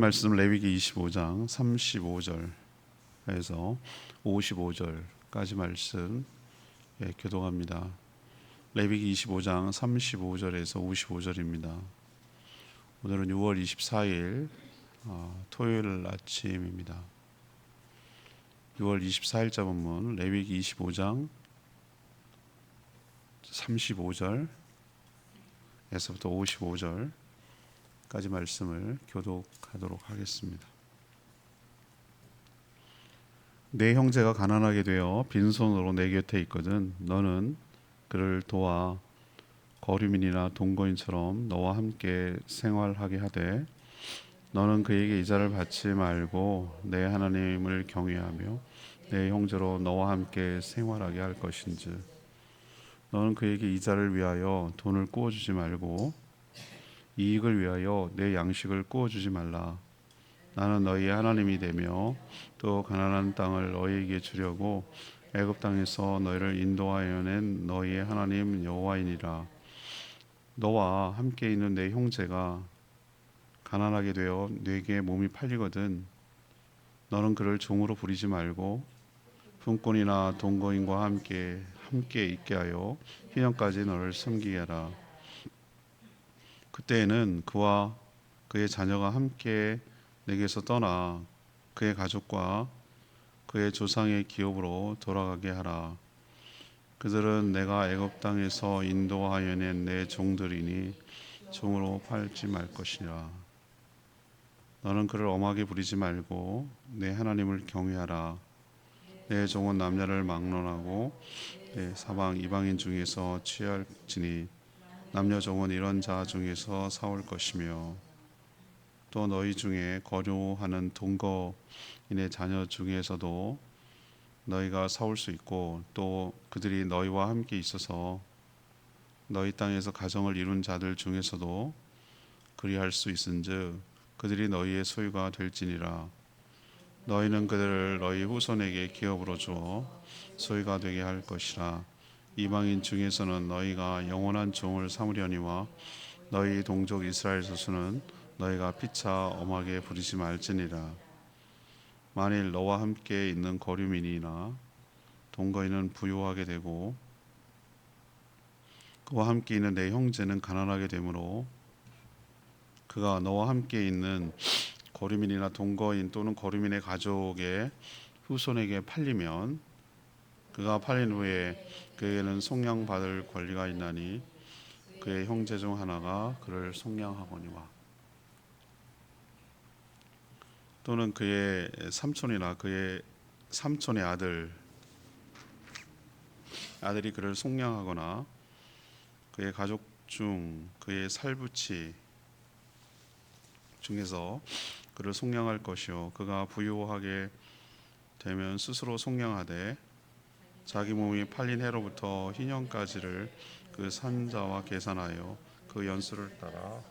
말씀 레위기 25장 35절에서 55절까지 말씀 예, 교독합니다. 레위기 25장 35절에서 55절입니다. 오늘은 6월 24일 어, 토요일 아침입니다. 6월 24일자 본문 레위기 25장 35절에서부터 55절 까지 말씀을 교독하도록 하겠습니다. 내 형제가 가난하게 되어 빈손으로 내 곁에 있거든 너는 그를 도와 거류민이나 동거인처럼 너와 함께 생활하게 하되 너는 그에게 이자를 받지 말고 내 하나님을 경외하며 내 형제로 너와 함께 생활하게 할 것인즉 너는 그에게 이자를 위하여 돈을 꾸어 주지 말고 이익을 위하여 내 양식을 구워 주지 말라. 나는 너희의 하나님이 되며 또 가나안 땅을 너희에게 주려고 애굽 땅에서 너희를 인도하여 낸 너희의 하나님 여호와이니라. 너와 함께 있는 내 형제가 가난하게 되어 내게 몸이 팔리거든 너는 그를 종으로 부리지 말고 품꾼이나 동거인과 함께 함께 있게 하여 희년까지 너를 섬기게 하라. 그때에는 그와 그의 자녀가 함께 내게서 떠나 그의 가족과 그의 조상의 기업으로 돌아가게 하라. 그들은 내가 애굽 땅에서 인도하여 낸 내 종들이니 종으로 팔지 말 것이라. 너는 그를 엄하게 부리지 말고 내 하나님을 경외하라. 내 종은 남녀를 막론하고 내 사방 이방인 중에서 취할지니 남녀 종은 이런 자 중에서 사올 것이며 또 너희 중에 거류하는 동거인의 자녀 중에서도 너희가 사올 수 있고 또 그들이 너희와 함께 있어서 너희 땅에서 가정을 이룬 자들 중에서도 그리할 수 있은즉 그들이 너희의 소유가 될지니라. 너희는 그들을 너희 후손에게 기업으로 주어 소유가 되게 할 것이라 이방인 중에서는 너희가 영원한 종을 삼으려니와 너희 동족 이스라엘 소수는 너희가 피차 엄하게 부리지 말지니라. 만일 너와 함께 있는 거류민이나 동거인은 부유하게 되고 그와 함께 있는 내 형제는 가난하게 되므로 그가 너와 함께 있는 거류민이나 동거인 또는 거류민의 가족의 후손에게 팔리면 그가 팔린 후에 그에게는 속량받을 권리가 있나니 그의 형제 중 하나가 그를 속량하거니와. 또는 그의 삼촌이나 그의 삼촌의 아들 아들이 그를 속량하거나 그의 가족 중 그의 살부치 중에서 그를 속량할 것이요. 그가 부유하게 되면 스스로 속량하되 자기 몸이 팔린 해로부터 희년까지를 그 산자와 계산하여 그 연수를 따라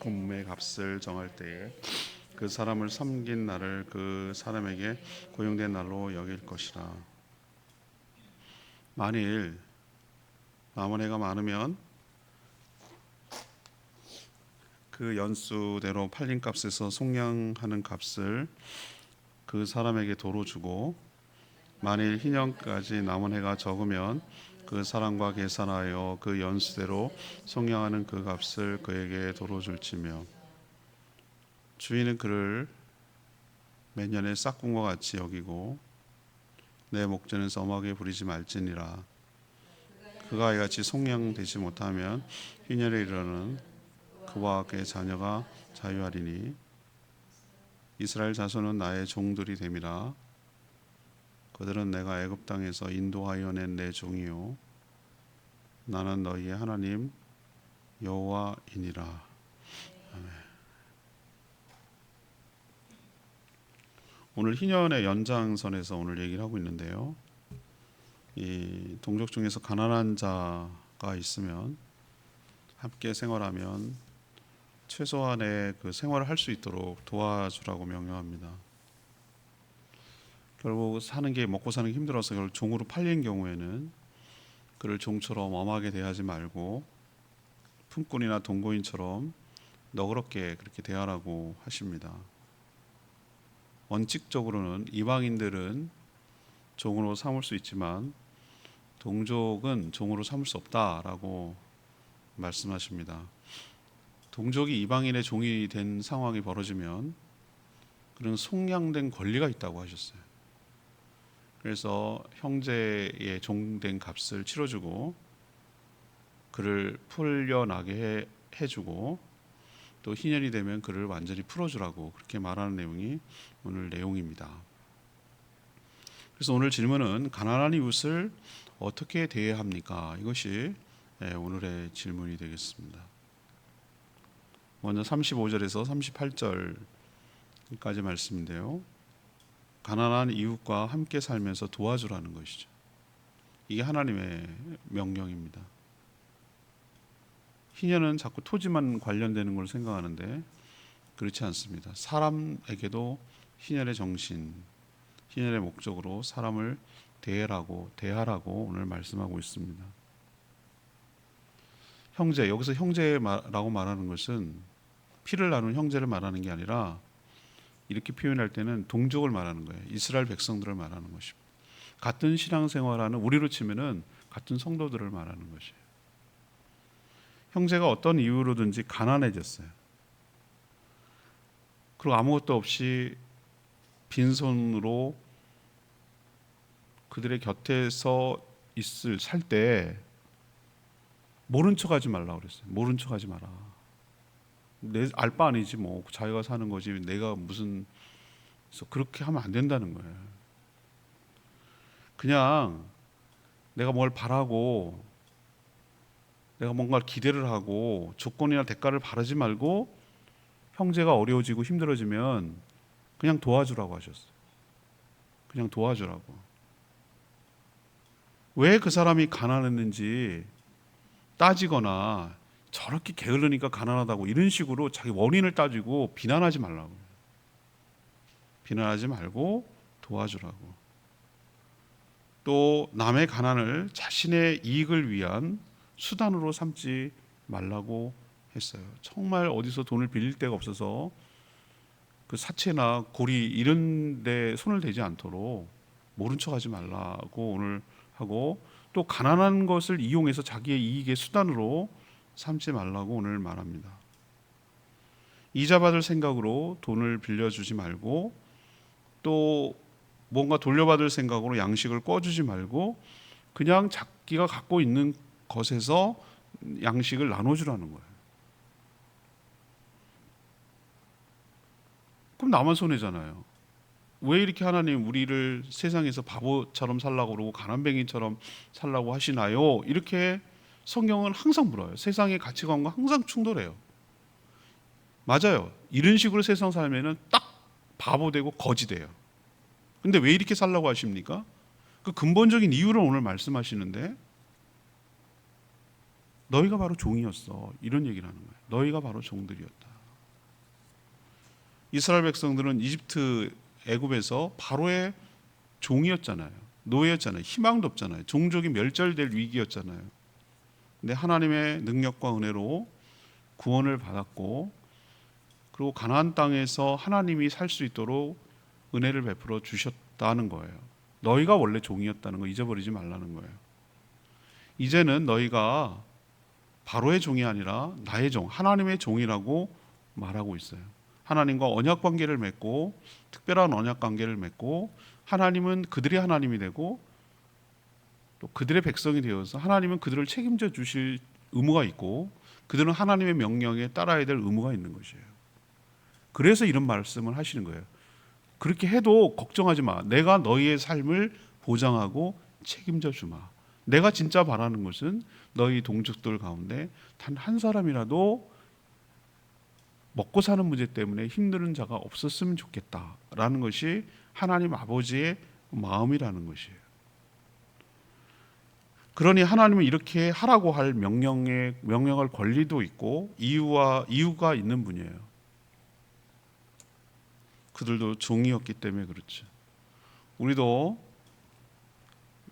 그 몸의 값을 정할 때에 그 사람을 섬긴 날을 그 사람에게 고용된 날로 여길 것이라. 만일 남은 해가 많으면 그 연수대로 팔린 값에서 속량하는 값을 그 사람에게 도로 주고 만일 희년까지 남은 해가 적으면 그 사람과 계산하여 그 연수대로 속량하는 그 값을 그에게 도로 줄지며 주인은 그를 매년의 싹군과 같이 여기고 내 목전에 엄하게 부리지 말지니라. 그가 이같이 속량되지 못하면 희년에 이르는 그와 그의 자녀가 자유하리니 이스라엘 자손은 나의 종들이 됨이라 그들은 내가 애굽 땅에서 인도하여 낸 내 종이요 나는 너희의 하나님 여호와이니라 아멘. 오늘 희년의 연장선에서 오늘 얘기를 하고 있는데요. 이 동족 중에서 가난한 자가 있으면 함께 생활하면 최소한의 그 생활을 할 수 있도록 도와주라고 명령합니다. 결국 사는 게 먹고 사는 게 힘들어서 그걸 종으로 팔린 경우에는 그를 종처럼 엄하게 대하지 말고 품꾼이나 동거인처럼 너그럽게 그렇게 대하라고 하십니다. 원칙적으로는 이방인들은 종으로 삼을 수 있지만 동족은 종으로 삼을 수 없다라고 말씀하십니다. 동족이 이방인의 종이 된 상황이 벌어지면 그런 속량된 권리가 있다고 하셨어요. 그래서 형제의 종된 값을 치러주고 그를 풀려나게 해, 해주고 또 희년이 되면 그를 완전히 풀어주라고 그렇게 말하는 내용이 오늘 내용입니다. 그래서 오늘 질문은 가난한 이웃을 어떻게 대해야 합니까? 이것이 예, 오늘의 질문이 되겠습니다. 먼저 35절에서 38절까지 말씀인데요. 가난한 이웃과 함께 살면서 도와주라는 것이죠. 이게 하나님의 명령입니다. 희년은 자꾸 토지만 관련되는 걸 생각하는데 그렇지 않습니다. 사람에게도 희년의 정신, 희년의 목적으로 사람을 대하라고 대하라고 오늘 말씀하고 있습니다. 형제 여기서 형제라고 말하는 것은 피를 나눈 형제를 말하는 게 아니라 이렇게 표현할 때는 동족을 말하는 거예요. 이스라엘 백성들을 말하는 것입니다. 같은 신앙생활하는 우리로 치면은 같은 성도들을 말하는 것이에요. 형제가 어떤 이유로든지 가난해졌어요. 그리고 아무것도 없이 빈손으로 그들의 곁에서 있을 살 때 모른 척하지 말라 그랬어요. 모른 척하지 마라. 내 알바 아니지 뭐 자기가 사는 거지 내가 무슨 그래서 그렇게 하면 안 된다는 거예요. 그냥 내가 뭘 바라고 내가 뭔가 기대를 하고 조건이나 대가를 바라지 말고 형제가 어려워지고 힘들어지면 그냥 도와주라고 하셨어요. 그냥 도와주라고. 왜 그 사람이 가난했는지 따지거나 저렇게 게으르니까 가난하다고 이런 식으로 자기 원인을 따지고 비난하지 말라고. 비난하지 말고 도와주라고. 또 남의 가난을 자신의 이익을 위한 수단으로 삼지 말라고 했어요. 정말 어디서 돈을 빌릴 데가 없어서 그 사채나 고리 이런 데 손을 대지 않도록 모른 척 하지 말라고 오늘 하고 또 가난한 것을 이용해서 자기의 이익의 수단으로 삼지 말라고 오늘 말합니다. 이자 받을 생각으로 돈을 빌려주지 말고 또 뭔가 돌려받을 생각으로 양식을 꿔주지 말고 그냥 자기가 갖고 있는 것에서 양식을 나눠주라는 거예요. 그럼 나만 손해잖아요. 왜 이렇게 하나님 우리를 세상에서 바보처럼 살라고 그러고 가난뱅이처럼 살라고 하시나요? 이렇게 성경은 항상 물어요. 세상의 가치관과 항상 충돌해요. 맞아요. 이런 식으로 세상 살면은 딱 바보 되고 거지 돼요. 근데 왜 이렇게 살라고 하십니까? 그 근본적인 이유를 오늘 말씀하시는데 너희가 바로 종이었어. 이런 얘기를 하는 거예요. 너희가 바로 종들이었다. 이스라엘 백성들은 이집트 애굽에서 바로의 종이었잖아요. 노예였잖아요. 희망도 없잖아요. 종족이 멸절될 위기였잖아요. 근데 하나님의 능력과 은혜로 구원을 받았고 그리고 가나안 땅에서 하나님이 살 수 있도록 은혜를 베풀어 주셨다는 거예요. 너희가 원래 종이었다는 거 잊어버리지 말라는 거예요. 이제는 너희가 바로의 종이 아니라 나의 종, 하나님의 종이라고 말하고 있어요. 하나님과 언약 관계를 맺고 특별한 언약 관계를 맺고 하나님은 그들의 하나님이 되고 또 그들의 백성이 되어서 하나님은 그들을 책임져 주실 의무가 있고 그들은 하나님의 명령에 따라야 될 의무가 있는 것이에요. 그래서 이런 말씀을 하시는 거예요. 그렇게 해도 걱정하지 마. 내가 너희의 삶을 보장하고 책임져 주마. 내가 진짜 바라는 것은 너희 동족들 가운데 단 한 사람이라도 먹고 사는 문제 때문에 힘드는 자가 없었으면 좋겠다라는 것이 하나님 아버지의 마음이라는 것이에요. 그러니 하나님은 이렇게 하라고 할 명령에 명령할 권리도 있고 이유와 이유가 있는 분이에요. 그들도 종이었기 때문에 그렇죠. 우리도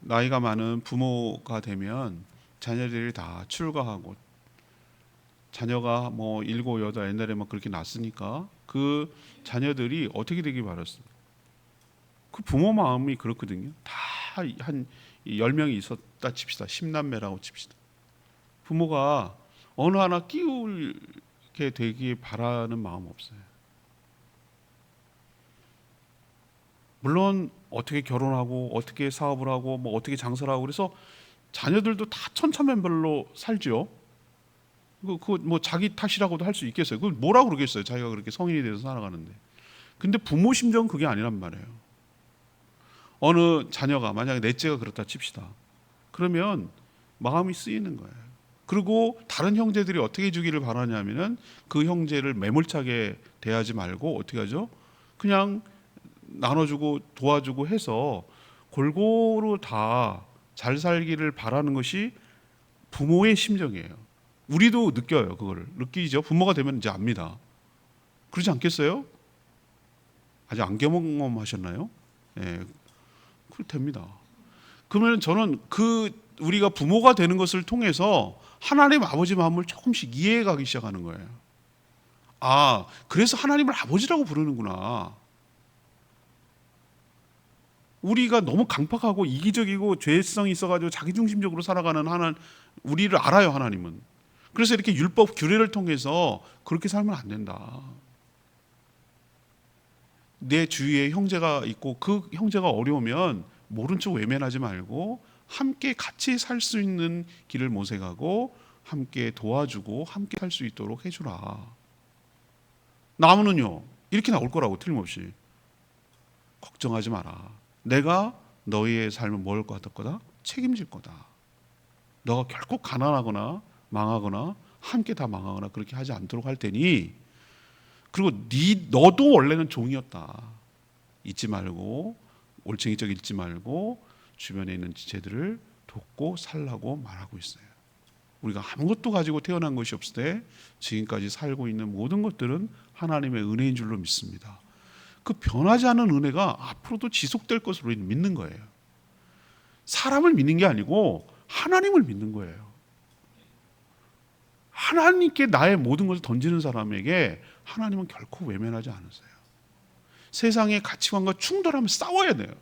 나이가 많은 부모가 되면 자녀들이 다 출가하고 자녀가 뭐 일곱 여덟 옛날에 막 그렇게 낳았으니까 그 자녀들이 어떻게 되길 바랐습니까? 그 부모 마음이 그렇거든요. 다 한열 명이 있었다 칩시다. 십남매라고 칩시다. 부모가 어느 하나 끼울게 되길 바라는 마음 없어요. 물론 어떻게 결혼하고 어떻게 사업을 하고 뭐 어떻게 장사를 하고 그래서 자녀들도 다 천차만별로 살죠. 그뭐 자기 탓이라고도 할 수 있겠어요. 그걸 뭐라 그러겠어요. 자기가 그렇게 성인이 돼서 살아가는데. 근데 부모 심정은 그게 아니란 말이에요. 어느 자녀가 만약에 넷째가 그렇다 칩시다. 그러면 마음이 쓰이는 거예요. 그리고 다른 형제들이 어떻게 주기를 바라냐면은 그 형제를 매몰차게 대하지 말고 어떻게 하죠? 그냥 나눠주고 도와주고 해서 골고루 다 잘 살기를 바라는 것이 부모의 심정이에요. 우리도 느껴요, 그거를. 느끼죠. 부모가 되면 이제 압니다. 그러지 않겠어요? 아직 안 경험하셨나요? 예. 그렇 됩니다. 그러면 저는 그 우리가 부모가 되는 것을 통해서 하나님 아버지 마음을 조금씩 이해해 가기 시작하는 거예요. 아, 그래서 하나님을 아버지라고 부르는구나. 우리가 너무 강팍하고 이기적이고 죄성이 있어가지고 자기중심적으로 살아가는 하나 우리를 알아요 하나님은. 그래서 이렇게 율법 규례를 통해서 그렇게 살면 안 된다. 내 주위에 형제가 있고 그 형제가 어려우면 모른 척 외면하지 말고 함께 같이 살 수 있는 길을 모색하고 함께 도와주고 함께 살 수 있도록 해주라. 나무는요 이렇게 나올 거라고 틀림없이 걱정하지 마라. 내가 너희의 삶을 같을 거다 책임질 거다. 너가 결코 가난하거나 망하거나 함께 다 망하거나 그렇게 하지 않도록 할 테니 그리고 네 너도 원래는 종이었다. 잊지 말고 올챙이적 잊지 말고 주변에 있는 지체들을 돕고 살라고 말하고 있어요. 우리가 아무것도 가지고 태어난 것이 없을 때 지금까지 살고 있는 모든 것들은 하나님의 은혜인 줄로 믿습니다. 그 변하지 않은 은혜가 앞으로도 지속될 것으로 믿는 거예요. 사람을 믿는 게 아니고 하나님을 믿는 거예요. 하나님께 나의 모든 것을 던지는 사람에게 하나님은 결코 외면하지 않으세요. 세상의 가치관과 충돌하면 싸워야 돼요.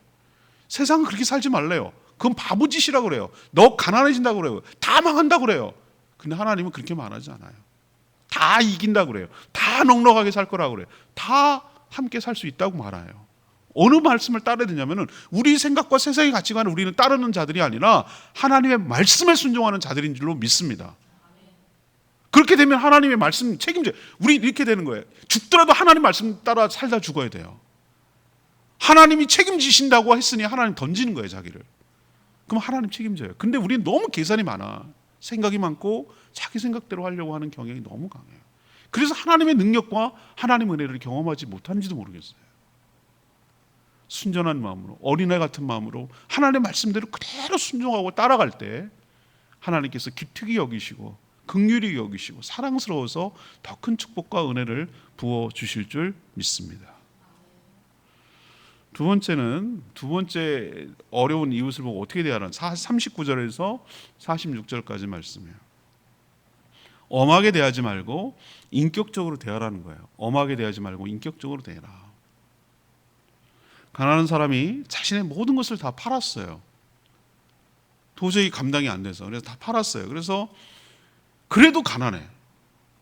세상은 그렇게 살지 말래요. 그건 바보 짓이라고 그래요. 너 가난해진다고 그래요. 다 망한다고 그래요. 근데 하나님은 그렇게 말하지 않아요. 다 이긴다고 그래요. 다 넉넉하게 살 거라고 그래요. 다 함께 살 수 있다고 말해요. 어느 말씀을 따라야 되냐면은 우리 생각과 세상의 가치관을 우리는 따르는 자들이 아니라 하나님의 말씀에 순종하는 자들인 줄로 믿습니다. 그렇게 되면 하나님의 말씀 책임져. 우리 이렇게 되는 거예요. 죽더라도 하나님 말씀 따라 살다 죽어야 돼요. 하나님이 책임지신다고 했으니 하나님 던지는 거예요, 자기를. 그럼 하나님 책임져요. 근데 우리는 너무 계산이 많아. 생각이 많고 자기 생각대로 하려고 하는 경향이 너무 강해요. 그래서 하나님의 능력과 하나님의 은혜를 경험하지 못하는지도 모르겠어요. 순전한 마음으로 어린애 같은 마음으로 하나님의 말씀대로 그대로 순종하고 따라갈 때 하나님께서 기특히 여기시고 극률이 여기시고 사랑스러워서 더 큰 축복과 은혜를 부어 주실 줄 믿습니다. 두 번째는 두 번째 어려운 이웃을 보고 어떻게 대하는 39절에서 46절까지 말씀이에요. 엄하게 대하지 말고 인격적으로 대하라는 거예요. 엄하게 대하지 말고 인격적으로 대해라. 가난한 사람이 자신의 모든 것을 다 팔았어요. 도저히 감당이 안 돼서 그래서 다 팔았어요. 그래서 그래도 가난해.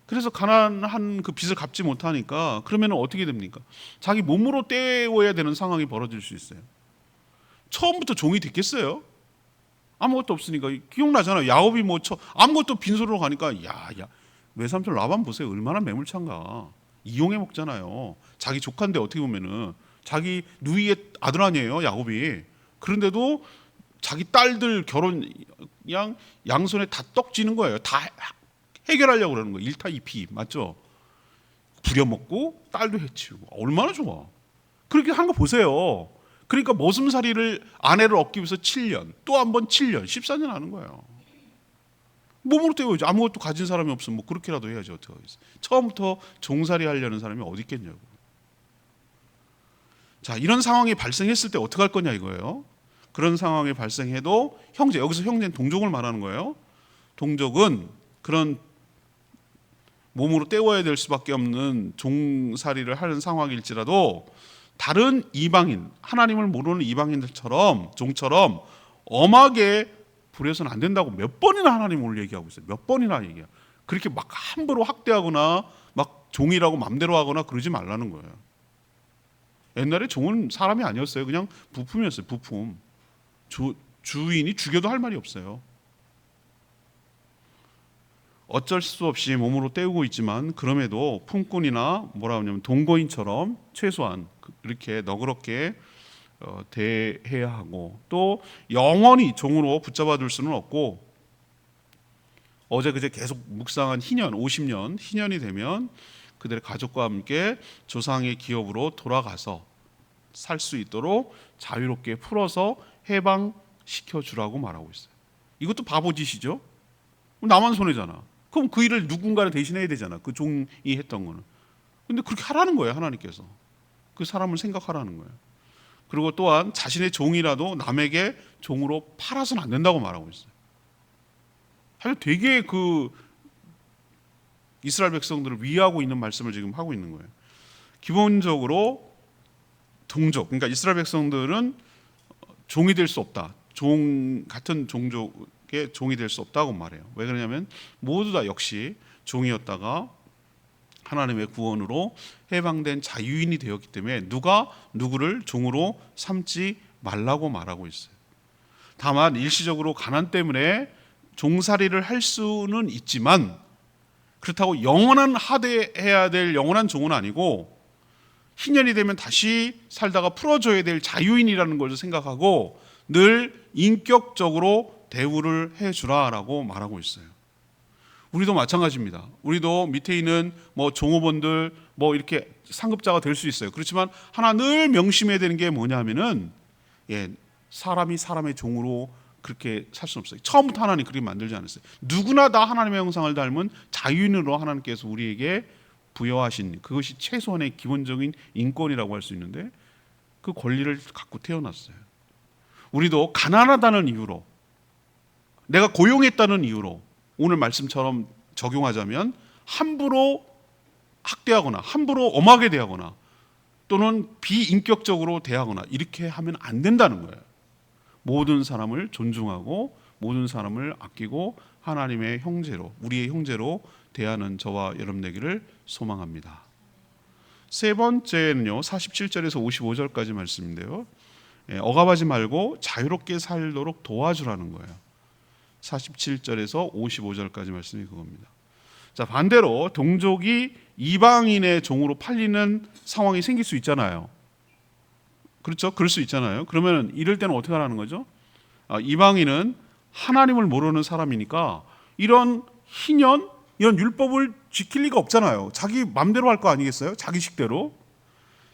그래서 가난한 그 빚을 갚지 못하니까 그러면 어떻게 됩니까? 자기 몸으로 때워야 되는 상황이 벌어질 수 있어요. 처음부터 종이 됐겠어요? 아무것도 없으니까 기억나잖아요. 야곱이 뭐 처, 아무것도 빈손으로 가니까 야야 외삼촌 라반 보세요. 얼마나 매물찬가. 이용해 먹잖아요. 자기 조카인데 어떻게 보면은 자기 누이의 아들 아니에요. 야곱이. 그런데도 자기 딸들 결혼 양 양손에 다 떡지는 거예요. 다 해결하려고 그러는 거예요. 1타 2피 맞죠? 부려먹고 딸도 해치우고 얼마나 좋아. 그렇게 한 거 보세요. 그러니까 머슴살이를 아내를 얻기 위해서 7년 또 한 번 7년 14년 하는 거예요. 몸으로 때워야지 아무것도 가진 사람이 없으면 뭐 그렇게라도 해야지 어떻게 하겠어. 처음부터 종살이 하려는 사람이 어디 있겠냐고. 자 이런 상황이 발생했을 때 어떻게 할 거냐 이거예요. 그런 상황이 발생해도 형제 여기서 형제는 동족을 말하는 거예요. 동족은 그런 몸으로 때워야 될 수밖에 없는 종살이를 하는 상황일지라도 다른 이방인 하나님을 모르는 이방인들처럼 종처럼 엄하게 부려서는 안 된다고 몇 번이나 하나님 오늘 얘기하고 있어요. 몇 번이나 얘기해요. 그렇게 막 함부로 학대하거나 막 종이라고 맘대로 하거나 그러지 말라는 거예요. 옛날에 종은 사람이 아니었어요. 그냥 부품이었어요. 부품. 주, 주인이 죽여도 할 말이 없어요. 어쩔 수 없이 몸으로 때우고 있지만 그럼에도 품꾼이나 뭐라 하냐면 동거인처럼 최소한 그- 이렇게 너그럽게 어, 대해야 하고 또 영원히 종으로 붙잡아 둘 수는 없고 어제 그제 계속 묵상한 희년 50년 희년이 되면 그들의 가족과 함께 조상의 기업으로 돌아가서 살 수 있도록 자유롭게 풀어서 해방시켜 주라고 말하고 있어요. 이것도 바보짓이죠. 나만 손해잖아. 그럼 그 일을 누군가를 대신해야 되잖아. 그 종이 했던 거는. 근데 그렇게 하라는 거예요, 하나님께서. 그 사람을 생각하라는 거예요. 그리고 또한 자신의 종이라도 남에게 종으로 팔아서는 안 된다고 말하고 있어요. 하여 되게 그 이스라엘 백성들을 위하고 있는 말씀을 지금 하고 있는 거예요. 기본적으로 동족, 그러니까 이스라엘 백성들은 종이 될 수 없다. 종 같은 종족 의 종이 될 수 없다고 말해요. 왜 그러냐면 모두 다 역시 종이었다가 하나님의 구원으로 해방된 자유인이 되었기 때문에 누가 누구를 종으로 삼지 말라고 말하고 있어요. 다만 일시적으로 가난 때문에 종살이를 할 수는 있지만 그렇다고 영원한 하대해야 될 영원한 종은 아니고 희년이 되면 다시 살다가 풀어줘야 될 자유인이라는 것을 생각하고 늘 인격적으로 대우를 해주라라고 말하고 있어요. 우리도 마찬가지입니다. 우리도 밑에 있는 뭐 종업원들 뭐 이렇게 상급자가 될 수 있어요. 그렇지만 하나 늘 명심해야 되는 게 뭐냐면은 예, 사람이 사람의 종으로 그렇게 살 수 없어요. 처음부터 하나님 그렇게 만들지 않았어요. 누구나 다 하나님의 형상을 닮은 자유인으로 하나님께서 우리에게 부여하신 그것이 최소한의 기본적인 인권이라고 할 수 있는데 그 권리를 갖고 태어났어요. 우리도 가난하다는 이유로 내가 고용했다는 이유로 오늘 말씀처럼 적용하자면 함부로 학대하거나 함부로 엄하게 대하거나 또는 비인격적으로 대하거나 이렇게 하면 안 된다는 거예요. 모든 사람을 존중하고 모든 사람을 아끼고 하나님의 형제로 우리의 형제로 대하는 저와 여러분 되기를 소망합니다. 세 번째는요. 47절에서 55절까지 말씀인데요. 예, 억압하지 말고 자유롭게 살도록 도와주라는 거예요. 47절에서 55절까지 말씀이 그겁니다. 자, 반대로 동족이 이방인의 종으로 팔리는 상황이 생길 수 있잖아요. 그렇죠? 그럴 수 있잖아요. 그러면 이럴 때는 어떻게 하라는 거죠? 아, 이방인은 하나님을 모르는 사람이니까 이런 희년, 이런 율법을 지킬 리가 없잖아요. 자기 맘대로 할 거 아니겠어요? 자기 식대로.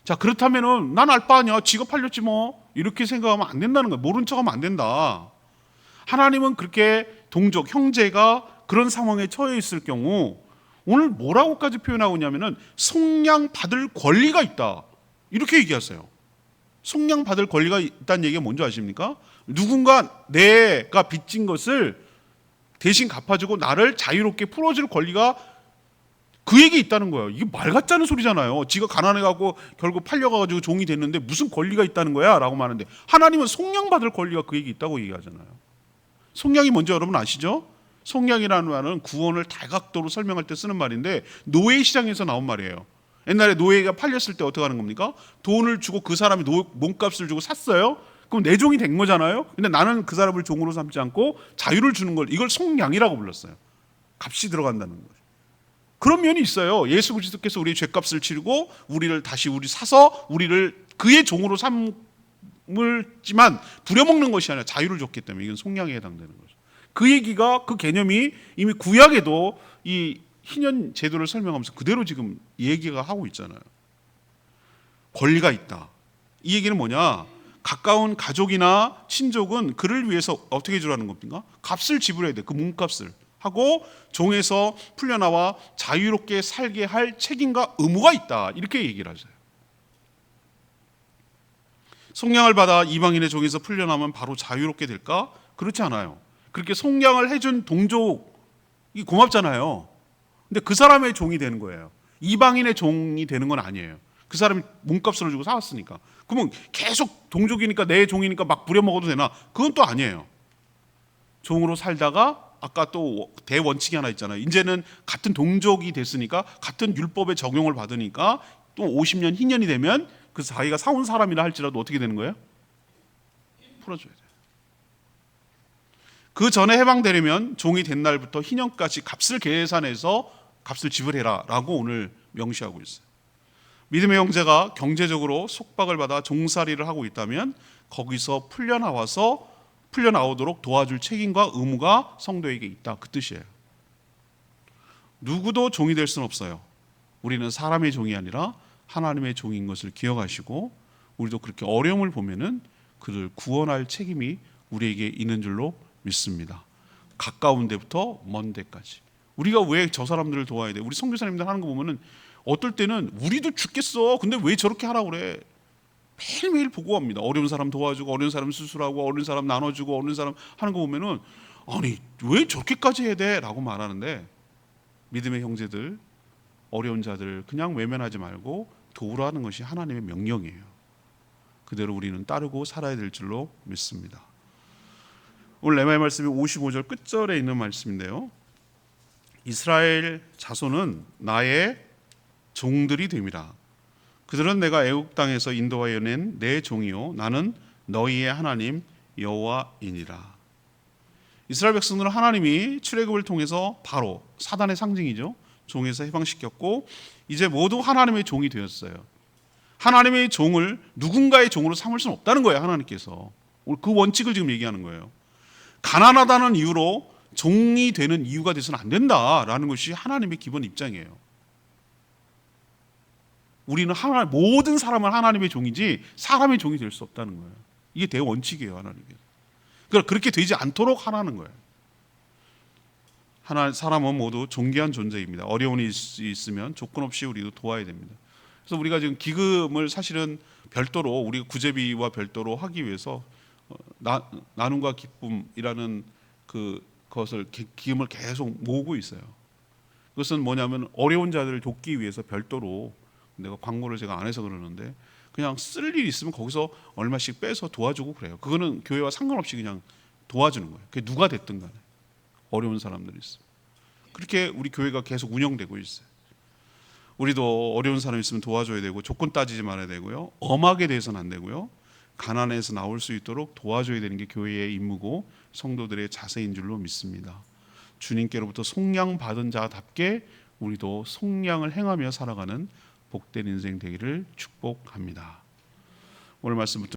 자, 그렇다면은 난 알 바 아니야. 지가 팔렸지 뭐. 이렇게 생각하면 안 된다는 거예요. 모른 척하면 안 된다. 하나님은 그렇게 동족, 형제가 그런 상황에 처해 있을 경우 오늘 뭐라고까지 표현하고 있냐면은 속량 받을 권리가 있다. 이렇게 얘기하세요. 속량 받을 권리가 있다는 얘기가 뭔지 아십니까? 누군가 내가 빚진 것을 대신 갚아주고 나를 자유롭게 풀어줄 권리가 그에게 있다는 거예요. 이게 말 않은 소리잖아요. 지가 가난해가고 결국 팔려가지고 종이 됐는데 무슨 권리가 있다는 거야? 라고 말하는데 하나님은 속량 받을 권리가 그에게 있다고 얘기하잖아요. 속량이 뭔지 여러분 아시죠? 속량이라는 말은 구원을 다각도로 설명할 때 쓰는 말인데 노예 시장에서 나온 말이에요. 옛날에 노예가 팔렸을 때 어떻게 하는 겁니까? 돈을 주고 그 사람이 노, 몸값을 주고 샀어요. 그럼 내 종이 된 거잖아요. 근데 나는 그 사람을 종으로 삼지 않고 자유를 주는 걸 이걸 속량이라고 불렀어요. 값이 들어간다는 거죠. 그런 면이 있어요. 예수 그리스도께서 우리의 죄값을 치르고 우리를 다시 우리 사서 우리를 그의 종으로 삼 을지만 부려먹는 것이 아니라 자유를 줬기 때문에 이건 속량에 해당되는 거죠. 그 얘기가 그 개념이 이미 구약에도 이 희년 제도를 설명하면서 그대로 지금 얘기가 하고 있잖아요. 권리가 있다. 이 얘기는 뭐냐? 가까운 가족이나 친족은 그를 위해서 어떻게 해주라는 겁니까? 값을 지불해야 돼. 그 몸값을 하고 종에서 풀려나와 자유롭게 살게 할 책임과 의무가 있다. 이렇게 얘기를 하세요. 속량을 받아 이방인의 종에서 풀려나면 바로 자유롭게 될까? 그렇지 않아요. 그렇게 속량을 해준 동족이 고맙잖아요. 근데 그 사람의 종이 되는 거예요. 이방인의 종이 되는 건 아니에요. 그 사람이 몸값을 주고 사왔으니까. 그러면 계속 동족이니까 내 종이니까 막 부려먹어도 되나? 그건 또 아니에요. 종으로 살다가 아까 또 대원칙이 하나 있잖아요. 이제는 같은 동족이 됐으니까 같은 율법의 적용을 받으니까 또 50년 희년이 되면 그 자기가 사온 사람이라 할지라도 어떻게 되는 거예요? 풀어줘야 돼요. 그 전에 해방되려면 종이 된 날부터 희년까지 값을 계산해서 값을 지불해라라고 오늘 명시하고 있어요. 믿음의 형제가 경제적으로 속박을 받아 종살이를 하고 있다면 거기서 풀려 나와서 풀려 나오도록 도와줄 책임과 의무가 성도에게 있다 그 뜻이에요. 누구도 종이 될 수는 없어요. 우리는 사람의 종이 아니라 하나님의 종인 것을 기억하시고 우리도 그렇게 어려움을 보면은 그를 구원할 책임이 우리에게 있는 줄로 믿습니다. 가까운 데부터 먼 데까지. 우리가 왜 저 사람들을 도와야 돼? 우리 선교사님들 하는 거 보면은 어떨 때는 우리도 죽겠어. 근데 왜 저렇게 하라고 그래? 매일매일 보고합니다. 어려운 사람 도와주고 어려운 사람 수술하고 어려운 사람 나눠주고 어려운 사람 하는 거 보면은 아니 왜 저렇게까지 해야 돼? 라고 말하는데 믿음의 형제들 어려운 자들 그냥 외면하지 말고 도우라는 것이 하나님의 명령이에요. 그대로 우리는 따르고 살아야 될 줄로 믿습니다. 오늘 레마의 말씀이 55절 끝절에 있는 말씀인데요. 이스라엘 자손은 나의 종들이 됨이라. 그들은 내가 애국 땅에서 인도하여 낸 내 종이요 나는 너희의 하나님 여호와이니라. 이스라엘 백성들은 하나님이 출애굽을 통해서 바로 사단의 상징이죠. 종에서 해방시켰고 이제 모두 하나님의 종이 되었어요. 하나님의 종을 누군가의 종으로 삼을 수는 없다는 거예요. 하나님께서 그 원칙을 지금 얘기하는 거예요. 가난하다는 이유로 종이 되는 이유가 돼서는 안 된다라는 것이 하나님의 기본 입장이에요. 우리는 하나 모든 사람은 하나님의 종이지 사람의 종이 될 수 없다는 거예요. 이게 대원칙이에요, 하나님께서. 그러니까 그렇게 되지 않도록 하라는 거예요. 하나 사람은 모두 존귀한 존재입니다. 어려움이 있- 있으면 조건 없이 우리도 도와야 됩니다. 그래서 우리가 지금 기금을 사실은 별도로 우리가 구제비와 별도로 하기 위해서 어, 나, 나눔과 기쁨이라는 그 것을 기- 기금을 계속 모으고 있어요. 그것은 뭐냐면 어려운 자들을 돕기 위해서 별도로 내가 광고를 제가 안 해서 그러는데 그냥 쓸일 있으면 거기서 얼마씩 빼서 도와주고 그래요. 그거는 교회와 상관없이 그냥 도와주는 거예요. 그게 누가 됐든 간에 어려운 사람들이 있어요. 그렇게 우리 교회가 계속 운영되고 있어요. 우리도 어려운 사람 있으면 도와줘야 되고 조건 따지지 말아야 되고요. 엄하게 대해서는 안 되고요. 가난에서 나올 수 있도록 도와줘야 되는 게 교회의 임무고 성도들의 자세인 줄로 믿습니다. 주님께로부터 속량 받은 자답게 우리도 속량을 행하며 살아가는 복된 인생 되기를 축복합니다. 오늘 말씀부터